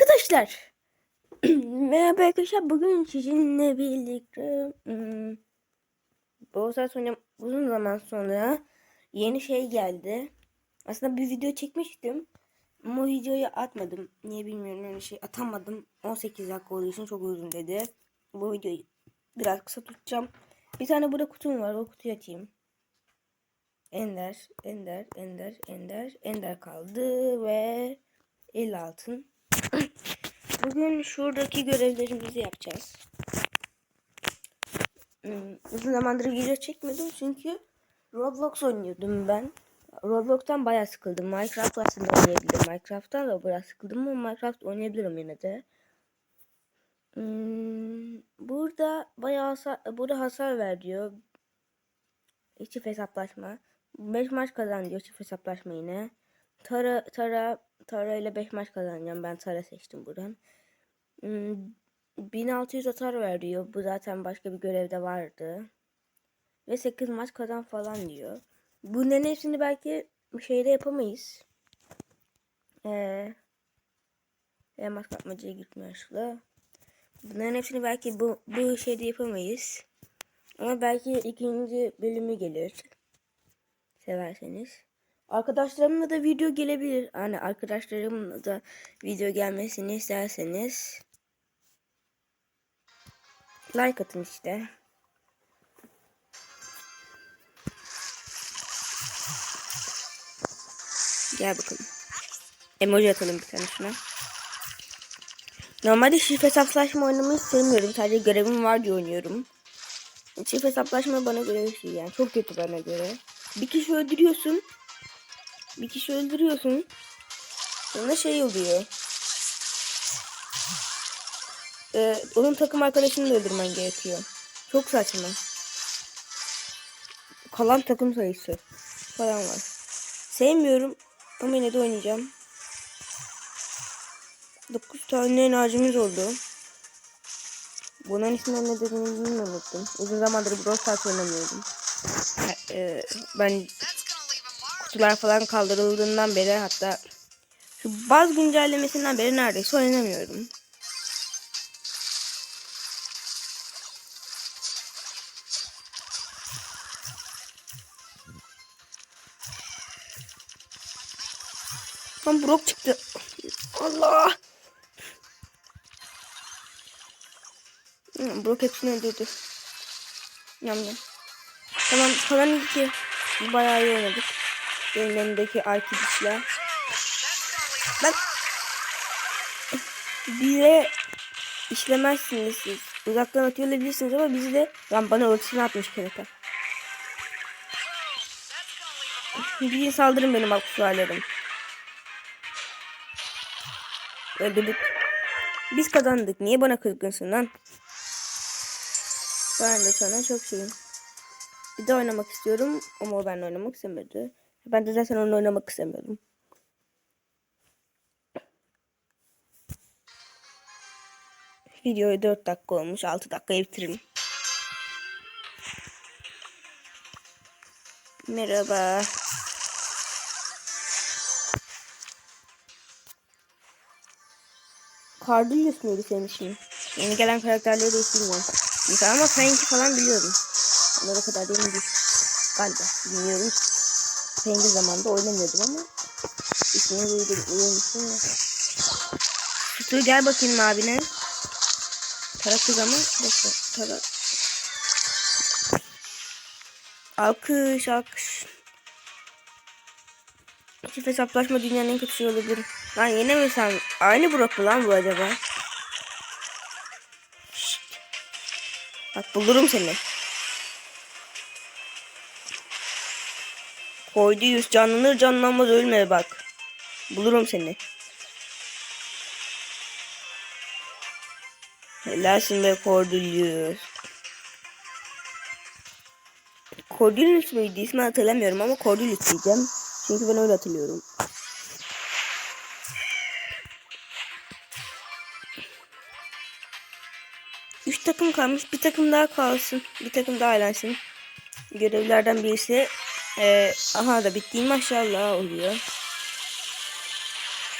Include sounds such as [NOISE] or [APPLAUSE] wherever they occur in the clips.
Arkadaşlar. [CLEARS THROAT] Merhaba arkadaşlar. Bugün sizinle birlikte hmm, bu sonra uzun zaman sonra yeni şey geldi. Aslında bir video çekmiştim. Ama o videoyu atmadım. Niye bilmiyorum yani şey atamadım. 18 dakika olduğu için çok uzun dedi. Bu videoyu biraz kısa tutacağım. Bir tane burada kutum var. O kutuyu açayım. Ender, Ender, Ender, Ender, Ender kaldı ve 50 altın. [CLEARS THROAT] Bugün şuradaki görevlerimizi yapacağız. Hmm, uzun zamandır video çekmedim çünkü Roblox oynuyordum ben. Roblox'tan bayağı sıkıldım. Minecraft aslında oynayabilirim. Minecraft'tan da biraz sıkıldım ama Minecraft oynayabilirim yine de. Hmm, burada bayağı hasar, burada hasar ver diyor. Çift hesaplaşma. 5 maç kazan diyor çift hesaplaşma yine. Tara, Tara, Tara ile 5 maç kazanacağım. Ben Tara seçtim buradan. Hmm, 1600 atar veriyor. Bu zaten başka bir görevde vardı. Ve 8 maç kazan falan diyor. Bunların hepsini belki şeyde yapamayız. Ee, maç kapmacaya gitmiyor şurada. Bunların hepsini belki bu, bu şeyde yapamayız. Ama belki ikinci bölümü gelir. Severseniz. Arkadaşlarımla da video gelebilir. Hani arkadaşlarımla da video gelmesini isterseniz like atın işte. Gel bakalım. Emoji atalım bir tane şuna. Normalde şifre hesaplaşma oynamayı sevmiyorum. Sadece görevim var diye oynuyorum. Çift hesaplaşma bana göre bir şey yani. Çok kötü bana göre. Bir kişi öldürüyorsun. Bir kişi öldürüyorsun. Sonra şey oluyor. Ee, onun takım arkadaşını da öldürmen gerekiyor. Çok saçma. Kalan takım sayısı falan var. Sevmiyorum ama yine de oynayacağım. 9 tane enerjimiz oldu. Bunun ismini ne dediğini unuttum. Uzun zamandır Brawl Stars oynamıyordum. Ee, ben kutular falan kaldırıldığından beri hatta şu baz güncellemesinden beri neredeyse oynamıyorum. Lan Brock çıktı. Allah. Hmm, Brock hepsini öldürdü. Yam yam. Tamam kalan iki. Bayağı iyi oynadık. Benim elimdeki arkadaşlar. Ben bize işlemezsiniz siz. Uzaktan atıyor olabilirsiniz ama bizi de lan bana ultisini atmış kerata. Bir saldırın benim aksesuarlarım. Öldürdük. Biz kazandık. Niye bana kızgınsın lan? Ben de sana çok şeyim. Bir de oynamak istiyorum ama o benimle oynamak istemedi. Ben de zaten onunla oynamak istemiyordum. Videoyu 4 dakika olmuş. 6 dakikaya bitiririm. Merhaba. Cardilius muydu senin ismin? Yeni gelen karakterleri de hiç bilmiyorum. Ama Frank'i falan biliyorum. Onlara kadar değil mi? Galiba. Bilmiyorum. Frank'i zamanında oynamıyordum ama ismini duydum. Uyumuştum ya. Sütü gel bakayım abine. Tara kız ama. Bekle. Tara. Alkış alkış. Çift hesaplaşma dünyanın en kötü şey olabilir. Lan yine mi sen? Aynı Brock mu lan bu acaba? Şşt. Bak bulurum seni. Koydu yüz canlanır canlanmaz ölme bak. Bulurum seni. Helalsin be Cordelius. Cordelius muydu? İsmi hatırlamıyorum ama Cordelius diyeceğim. Çünkü ben öyle hatırlıyorum. Üç takım kalmış. Bir takım daha kalsın. Bir takım daha eğlensin. Görevlerden birisi ee, aha da bitti maşallah oluyor.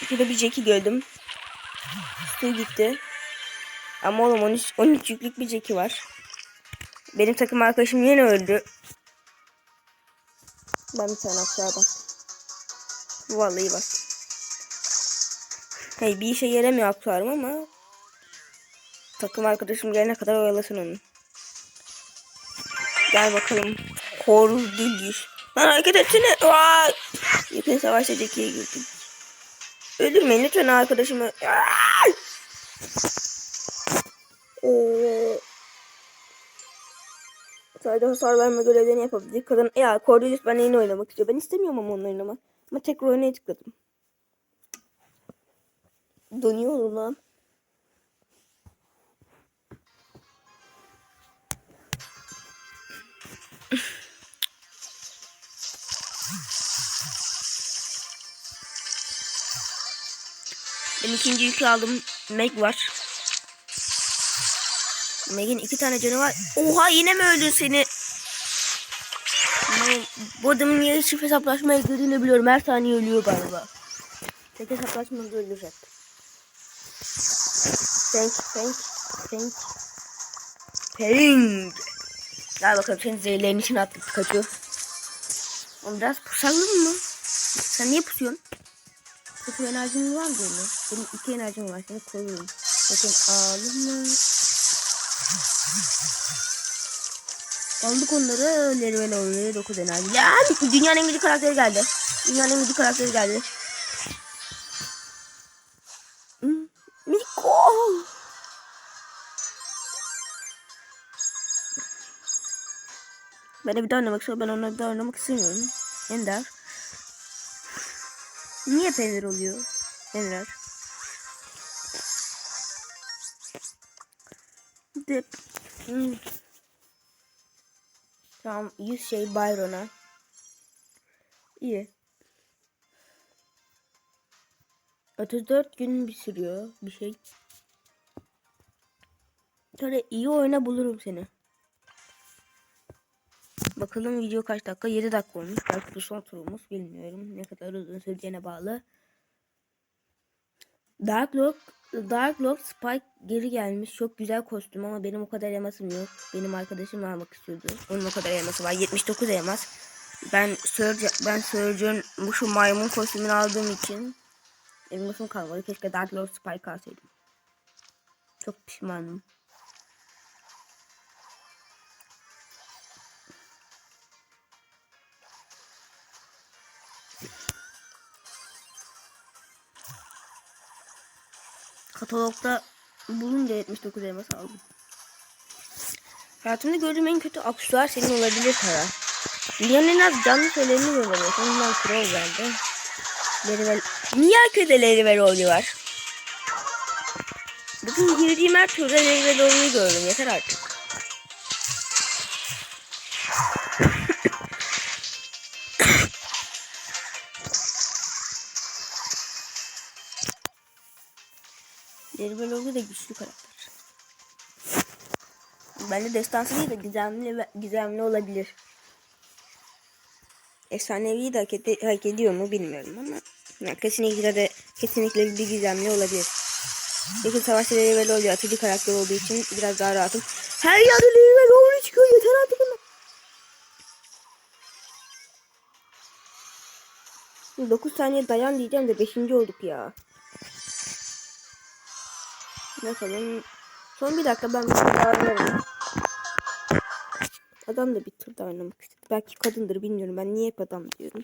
Şurada bir Jack'i gördüm. Stu gitti. Ama oğlum 13, 13 yüklük bir Jackie var. Benim takım arkadaşım yine öldü. Ben bir tane aşağı bak. Vallahi bak. Hey bir işe yaramıyor aksuarım ama takım arkadaşım gelene kadar oyalasın onu. Gel bakalım. Horus Dilgiş. Lan hareket etsene. Vay. Yakın savaşta Jackie'ye girdim. Öldürmeyin lütfen arkadaşımı. Ay! Ee, sadece hasar verme görevlerini yapabilecek kadın. Ya Cordelis ben yeni oynamak istiyor. Ben istemiyorum ama onu oynamak. Ama tekrar oynaya tıkladım. Dönüyorum lan. Ben ikinci yükü aldım. Meg var. Meg'in iki tane canı var. Oha yine mi öldün seni? Bu- adamın niye çift hesaplaşmaya girdiğini biliyorum. Her saniye ölüyor galiba. Tek hesaplaşmada ölecek. Thank, thank, thank. Peng. Gel bakalım senin zehirlerin için attık kaçıyor. Oğlum biraz pusalım mı? Sen niye pusuyorsun? Sıfır enerjin var mı benim? Benim iki enerjim var. Seni koruyorum. Bakın ağlama. Aldık onları. Lervel oluyor. 9 enerji. Ya dünyanın en güçlü karakteri geldi. Dünyanın en güçlü karakteri geldi. Hmm, Miko. Ben de bir daha oynamak istiyorum. Ben onunla bir daha oynamak istemiyorum. Ender. Niye peynir oluyor? Ender. Dip. Hmm. Tamam 100 şey Byron'a. İyi. 34 gün bir sürüyor bir şey. Böyle iyi oyna bulurum seni. Bakalım video kaç dakika? 7 dakika olmuş. Belki bu son turumuz. Bilmiyorum. Ne kadar uzun süreceğine bağlı. Dark Lord, Dark Lord Spike geri gelmiş. Çok güzel kostüm ama benim o kadar elmasım yok. Benim arkadaşım almak istiyordu. Onun o kadar elması var. 79 elmas. Ben Surge, ben Surge'ın bu şu maymun kostümünü aldığım için elmasım kalmadı. Keşke Dark Lord Spike alsaydım. Çok pişmanım. Katalogda bulunca 79 elmas aldım. Hayatımda gördüğüm en kötü aksesuar senin olabilir Kara. Dünyanın en az canlı şeylerini göremiyorsun. Ondan troll geldi. Lerivel... Niye herkese Lerivel oluyor? Bugün girdiğim her turda Lerivel oluyor gördüm. Yeter artık. Lerivel oluyor da güçlü karakter. Bence destansı değil de gizemli, gizemli olabilir. Efsanevi de hak, ed- hak ediyor mu bilmiyorum ama yani kesinlikle de kesinlikle bir gizemli olabilir. Peki savaşta level oluyor. Atıcı karakter olduğu için biraz daha rahatım. Her yerde level oluyor çıkıyor. Yeter artık bunlar. 9 saniye dayan diyeceğim de 5. olduk ya. Bakalım. Son bir dakika ben bir oynarım. Adam da bir tur oynamak istedi. Belki kadındır bilmiyorum. Ben niye hep adam diyorum.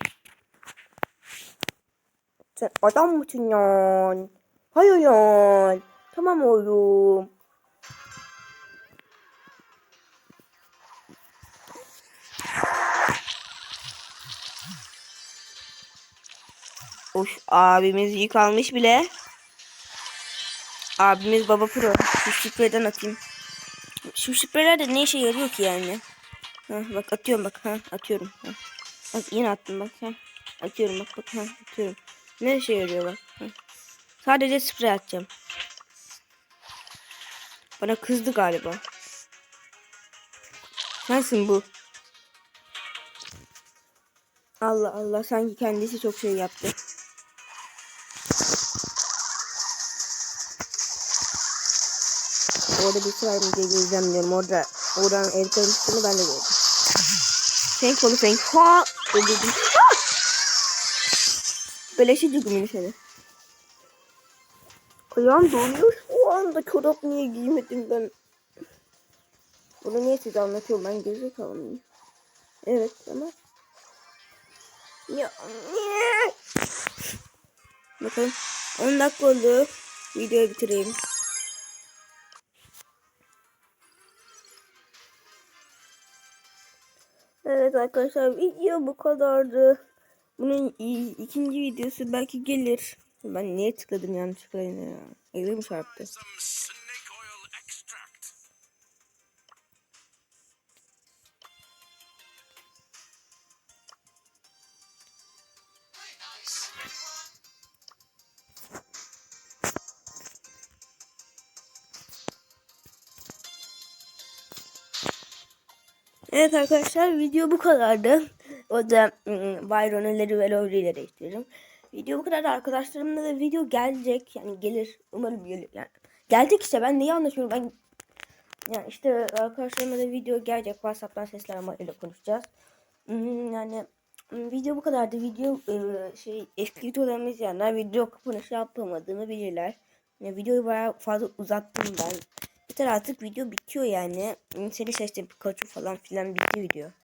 Sen adam mısın lan? Hayır lan. Tamam oğlum. Of abimiz yük almış bile. Abimiz baba pro. Şu spreyden atayım. Şu spreler de ne işe yarıyor ki yani? Ha, bak atıyorum bak ha atıyorum. Ha. Bak yine attım bak ha. Atıyorum bak bak ha atıyorum. Ne işe yarıyor bak. Ha. Sadece sprey atacağım. Bana kızdı galiba. Sensin bu. Allah Allah sanki kendisi çok şey yaptı. Orada bir var mı diye gireceğim diyorum. Orada oradan el koymuştuğunu ben de gördüm. Fenk oldu Fenk. Ha! Öldürdüm. Ha! Beleşi cügümünü seni. Ayağım donuyor şu anda. Çorap niye giymedim ben? Bunu niye size anlatıyorum ben gerizekalı mıyım? Evet ama. Ya, niye? Bakalım. 10 dakika oldu. Videoyu bitireyim. Evet arkadaşlar video bu kadardı. Bunun ikinci videosu belki gelir. Ben niye tıkladım yanlışlıkla yine ya? Elim çarptı. Evet arkadaşlar video bu kadardı. O da ım, Byron'ları ve Lowry'leri değiştiririm. Video bu kadar arkadaşlarımla da video gelecek. Yani gelir. Umarım gelir. Yani gelecek işte ben neyi anlaşıyorum ben yani işte arkadaşlarımla da video gelecek. WhatsApp'tan sesler ile konuşacağız. Hmm, Yani hmm, video bu kadardı. Video e, şey eski videolarımı izleyenler video kapanışı yapamadığımı bilirler. Yani videoyu bayağı fazla uzattım ben. Yeter artık video bitiyor yani. Seni seçtim Pikachu falan filan bitti video.